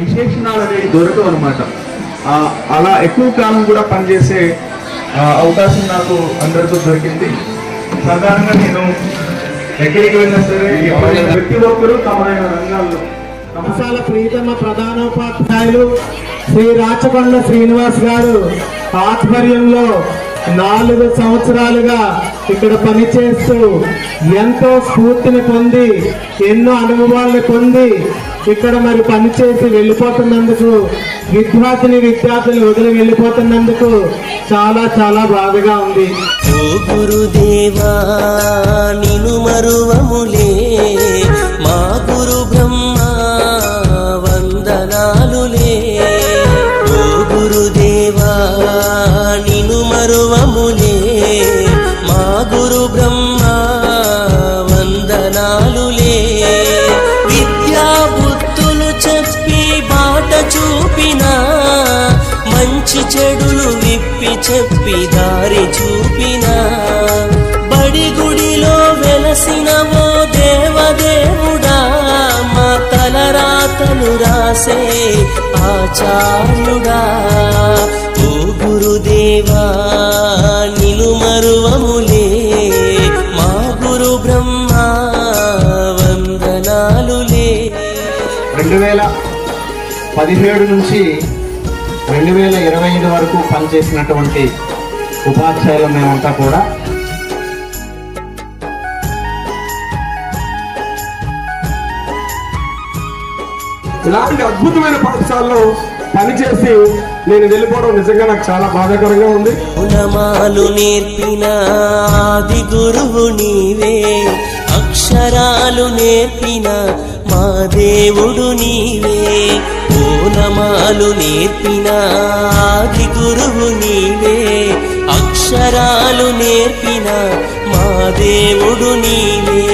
విశేషణాలు అనేవి దొరకవు అనమాట అలా ఎక్కువ కాలం కూడా పనిచేసే అవకాశం నాకు అందరితో దొరికింది. సాధారణంగా నేను ఎక్కడికి వెళ్ళినా సరే ప్రతి ఒక్కరూ తమదైన రంగాల్లో తమ ప్రీతమ ప్రధానోపాధ్యాయులు శ్రీ రాచకొండ శ్రీనివాస్ గారు ఆధ్వర్యంలో నాలుగు సంవత్సరాలుగా ఇక్కడ పనిచేస్తూ ఎంతో స్ఫూర్తిని పొంది ఎన్నో అనుభవాలను పొంది ఇక్కడ మరి పనిచేసి వెళ్ళిపోతున్నందుకు విద్యార్థిని విద్యార్థులు వదిలి వెళ్ళిపోతున్నందుకు చాలా చాలా బాధగా ఉంది. గురుదేవా చెప్పి దారి చూపిన బడి గుడిలో వెలసిన ఓ దేవదేవుడా మా తలరాతను రాసే ఆచార్యుడా. ఓ గురుదేవా నిను మరువములే మా గురు బ్రహ్మ వందనాలులే. రెండు వేల పదిహేడు నుంచి రెండు వేల ఇరవై ఐదు వరకు పనిచేసినటువంటి ఉపాధ్యాయులు మేమంతా కూడా ఇలాంటి అద్భుతమైన పాఠశాలలో పనిచేసి నేను వెళ్ళిపోవడం నిజంగా నాకు చాలా బాధాకరంగా ఉంది. గుణమాలు నేర్పిన ఆది గురువు నీవే అక్షరాలు నేర్పిన మా దేవుడు నీవే. ఓనమాలు నేర్పిన ఆది గురువు నీవే. అక్షరాలు నేర్పిన మా దేవుడు నీవే.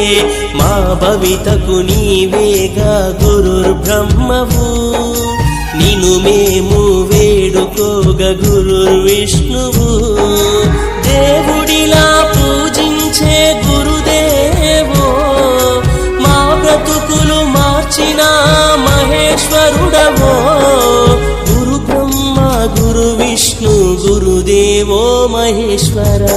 మా భవితకు నీవేగా గురుర్ బ్రహ్మవు నిను మేము వేడుకోగ గురుర్ విష్ణువు మహేశ్వరుడవో గురు బ్రహ్మ గురు విష్ణు గురుదేవో మహేశ్వరా.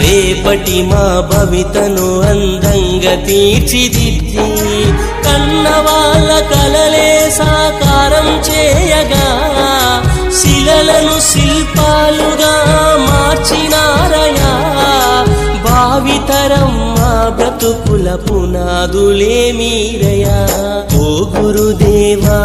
రేపటి మా భవితను అందంగా తీర్చిదిద్ది. కన్న వాళ్ళ కలలే సాకారం చేయగా శిలలను శిల్పాలుగా మార్చినారయా భావితరం మా బ్రతుకుల పునాదులే మీరయా ఓ గురుదేవా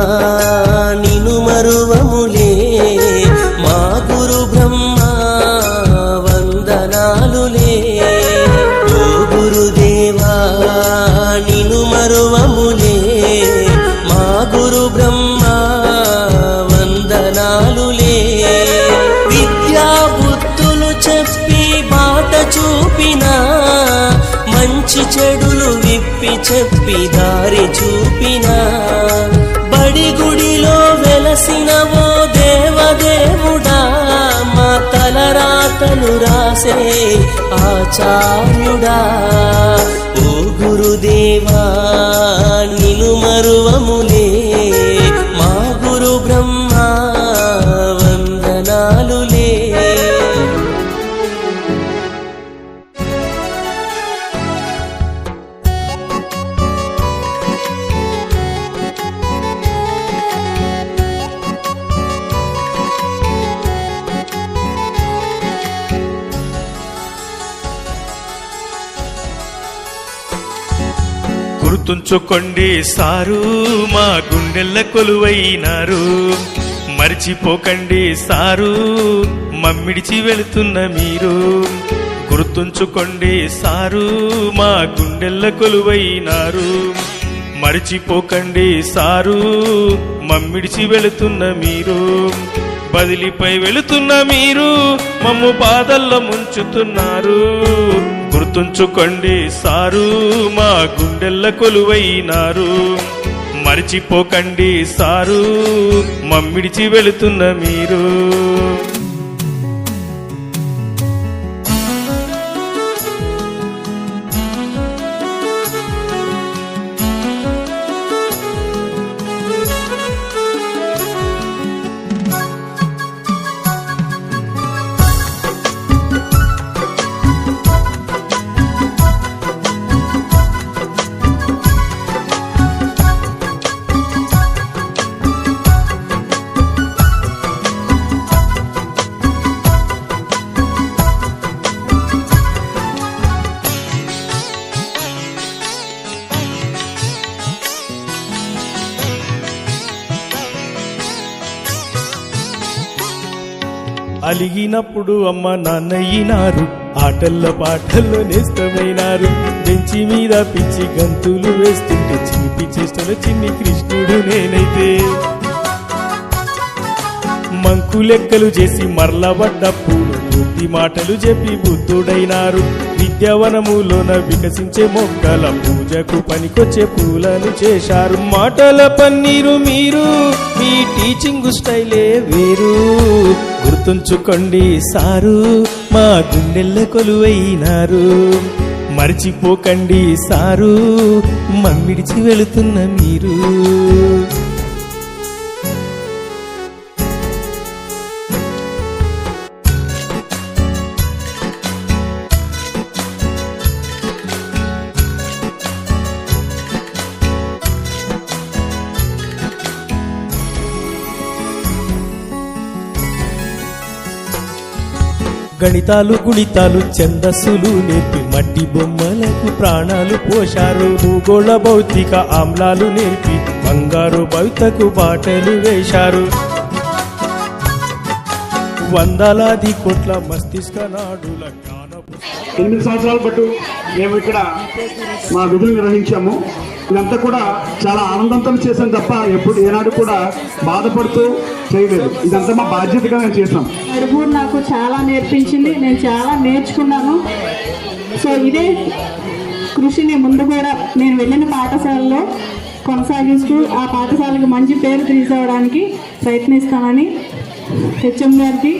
చెప్పి చెప్పి దారి చూపినా. బడి గుడిలో వెలసిన ఓ దేవదేవుడా. మా తలరాతను రాసే ఆచార్యుడా. ఓ గురుదేవా గుర్తుంచుకోండి సారు మా గుండెల్ల కొలువైనారు. మరిచిపోకండి సారు మమ్మిడిచి వెళుతున్న మీరు. గుర్తుంచుకోండి సారు మా గుండెల్ల కొలువైనారు. మరిచిపోకండి సారు మమ్మిడిచి వెళుతున్న మీరు. బదిలిపై వెళుతున్న మీరు మమ్ము పాదల్లో ముంచుతున్నారు. గుర్తుంచుకోండి సారు మా గుండెల్ల కొలువైనారు. మరిచిపోకండి సారు మమ్మిడిచి వెళుతున్న మీరు. అడిగినప్పుడు అమ్మ నాన్నయ్యినారు. ఆటల్లో పాటల్లో నేస్తమైనారు. బెంచి మీద పిచ్చి గంతులు వేస్తుంటే చిలిపి చేష్టలు చిన్ని కృష్ణుడు నేనైతే. మంకు లెక్కలు చేసి మరలబడ్డప్పుడు బుద్ధి మాటలు చెప్పి బుద్ధుడైనారు. విద్యావనములోన వికసించే మొక్కల పూజకు పనికొచ్చే పూలను చేశారు. మాటల పన్నీరు మీరు మీ టీచింగ్ స్టైలే వేరు. గుర్తుంచుకోండి సారు మా గుండెల్ల కొలువైనారు. మర్చిపోకండి సారు మమ్మిడిచి వెళుతున్న మీరు. గణితాలు గుణితాలు ఛందస్సులు నేర్పి మట్టి బొమ్మలకు ప్రాణాలు పోశారు. భూగోళ భౌతిక ఆమ్లాలు నేర్పి బంగారు భవితకు బాటలు వేశారు. వందలాది కోట్ల మస్తిష్క నాడుల ఎనిమిది సంవత్సరాల పాటు మేము ఇక్కడ మా విధులు నిర్వహించాము. ఇదంతా కూడా చాలా ఆనందంతో చేశాం తప్ప ఎప్పుడు ఏనాడు కూడా బాధపడుతూ చేయలేదు. ఇదంతా మా బాధ్యతగా మేము చేసాం నడుమూరు నాకు చాలా నేర్పించింది నేను చాలా నేర్చుకున్నాను. సో ఇదే కృషిని ముందు కూడా నేను వెళ్ళిన పాఠశాలలో కొనసాగిస్తూ ఆ పాఠశాలకు మంచి పేరు తీసుకోవడానికి ప్రయత్నిస్తానని హెచ్ఎం గారికి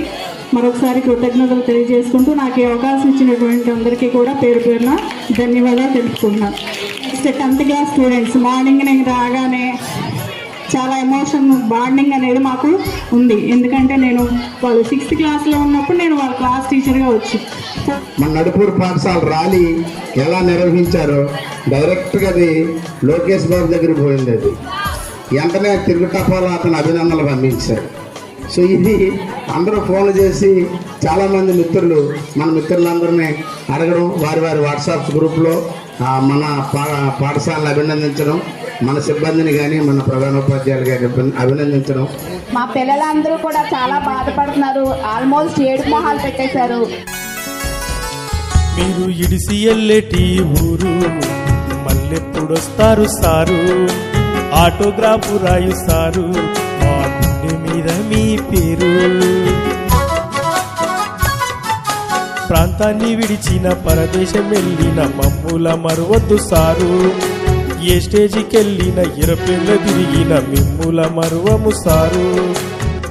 మరొకసారి కృతజ్ఞతలు తెలియజేసుకుంటూ నాకు ఈ అవకాశం ఇచ్చినటువంటి అందరికీ కూడా పేరు పేరున ధన్యవాదాలు తెలుపుకుంటున్నాను. Next tenth class students morning నేను రాగానే చాలా ఎమోషన్ బాండింగ్ అనేది మాకు ఉంది. ఎందుకంటే నేను వాళ్ళు సిక్స్త్ క్లాస్లో ఉన్నప్పుడు నేను వాళ్ళ క్లాస్ టీచర్గా వచ్చి మన నడుపూరు పాఠశాల ర్యాలీ ఎలా నిర్వహించారో డైరెక్ట్గా అది లోకేష్ బాబు దగ్గర పోయింది అది. వెంటనే తిరుగుటపాలో అతను అభినందనలు పంపించారు సో ఇది అందరూ ఫోన్లు చేసి చాలామంది మిత్రులు మన మిత్రులందరినీ అడగడం వారి వారి వాట్సాప్ గ్రూప్లో మన పా పాఠశాలను అభినందించడం మన సిబ్బందిని కానీ మన ప్రధానోపాధ్యాయులు కానీ అభి- అభినందించడం. మా పిల్లలందరూ కూడా చాలా బాధపడుతున్నారు. ఆల్మోస్ట్ ఏడు మొహాలు పెట్టేశారు. మీరు ఇడిసి ఎల్లెటి ఊరు? మళ్ళెప్పుడొస్తారు సారు? ఆటోగ్రాఫ్ రాయు సారు మా గుండె మీద మీ పేరు? ప్రాంతాన్ని విడిచిన పరదేశం వెళ్ళిన మమ్ముల మరువద్దు సారు. ఏ స్టేజికెళ్ళిన ఇరపెళ్ళ తిరిగిన మిమ్ముల మరువము సారు.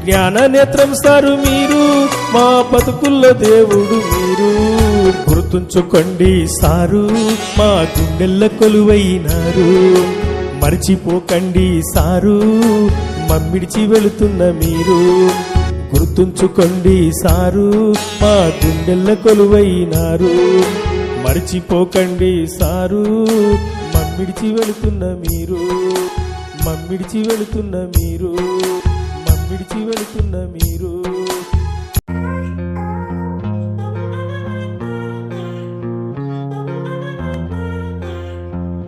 జ్ఞాన నేత్రం సారు మీరు మా బతుకుల్లో దేవుడు మీరు. గుర్తుంచుకోండి సారు మా గుండెల్ల కొలువైనారు. మర్చిపోకండి సారు మమ్మిడిచి వెళుతున్న మీరు. గుర్తుంచుకోండి సారు మా గుండెల్ల కొలువైనారు. మర్చిపోకండి సారు మమ్మిడిచి వెళుతున్న మీరు. మమ్మిడిచి వెళుతున్న మీరు మమ్మిడిచి వెళుతున్న మీరు.